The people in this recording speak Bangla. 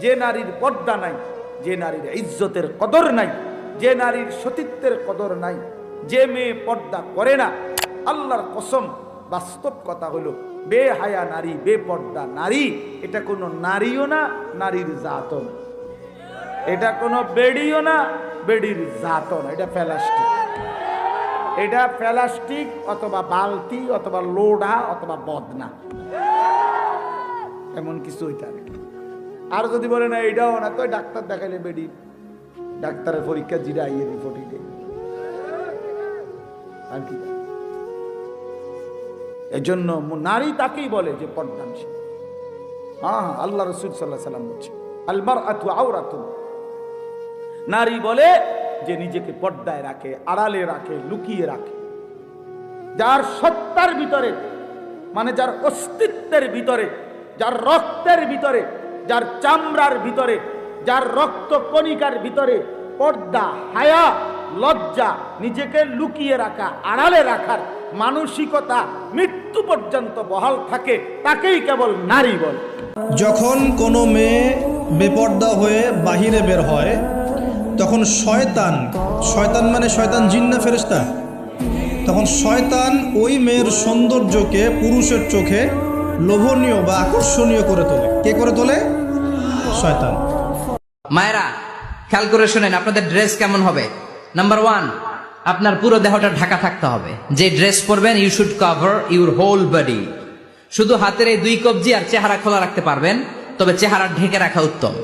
যে নারীর পর্দা নাই, যে নারীর ইজ্জতের কদর নাই, যে নারীর সতীত্বের কদর নাই, যে মেয়ে পর্দা করে না, আল্লাহর কসম, বাস্তব কথা হলো, বেহায়া নারী বে বেপর্দা নারী, এটা কোনো নারীও না, নারীর জাতও না। এটা কোনো বেডিও না, বেডির জাতও না। এটা প্লাস্টিক। এটা প্লাস্টিক অথবা বালতি অথবা লোডা অথবা বদনা। এমন কিছু পারে। আর যদি বলে না এটাও না তো ডাক্তার দেখাইলে বেডি। ডাক্তারের পরীক্ষা জিরা ইয়ে রিপোর্ট আর কি এজন্য নারী তাকেই বলে যে পর্দানশীল হ্যাঁ হ্যাঁ আল্লাহ রসুল সাল্লাহ সাল্লাম বলছে আলমার আতু আওরাতুন। নারী বলে যে নিজেকে পর্দায় রাখে, আড়ালে রাখে, লুকিয়ে রাখে। যার সত্তার ভিতরে মানে যার অস্তিত্বের ভিতরে, যার রক্তের ভিতরে যার চামড়ার ভিতরে, যার রক্ত কণিকার ভিতরে পর্দা, হায়া, লজ্জা নিজেকে লুকিয়ে রাখা, আড়ালে রাখার মানসিকতা মৃত্যু পর্যন্ত বহাল থাকে, তাকেই কেবল নারী বলে। যখন কোনো মেয়ে বেপর্দা হয়ে বাহিরে বের হয়, তখন শয়তান শয়তান মানে শয়তান জিন্না ফেরেস্তা তখন শয়তান ওই মেয়ের সৌন্দর্যকে পুরুষের চোখে লোভনীয় বা আকর্ষণীয় করে তোলে। কে করে তোলে? শয়তান। মায়েরা, খেয়াল করে শোনেন, আপনাদের ড্রেস কেমন হবে? নাম্বার ওয়ান আপনার পুরো দেহটা ঢাকা থাকতে হবে। যে ড্রেস পরবেন you should cover your whole body শুধু হাতের এই দুই কবজি আর চেহারা খোলা রাখতে পারবেন, তবে চেহারা ঢেকে রাখা উত্তম।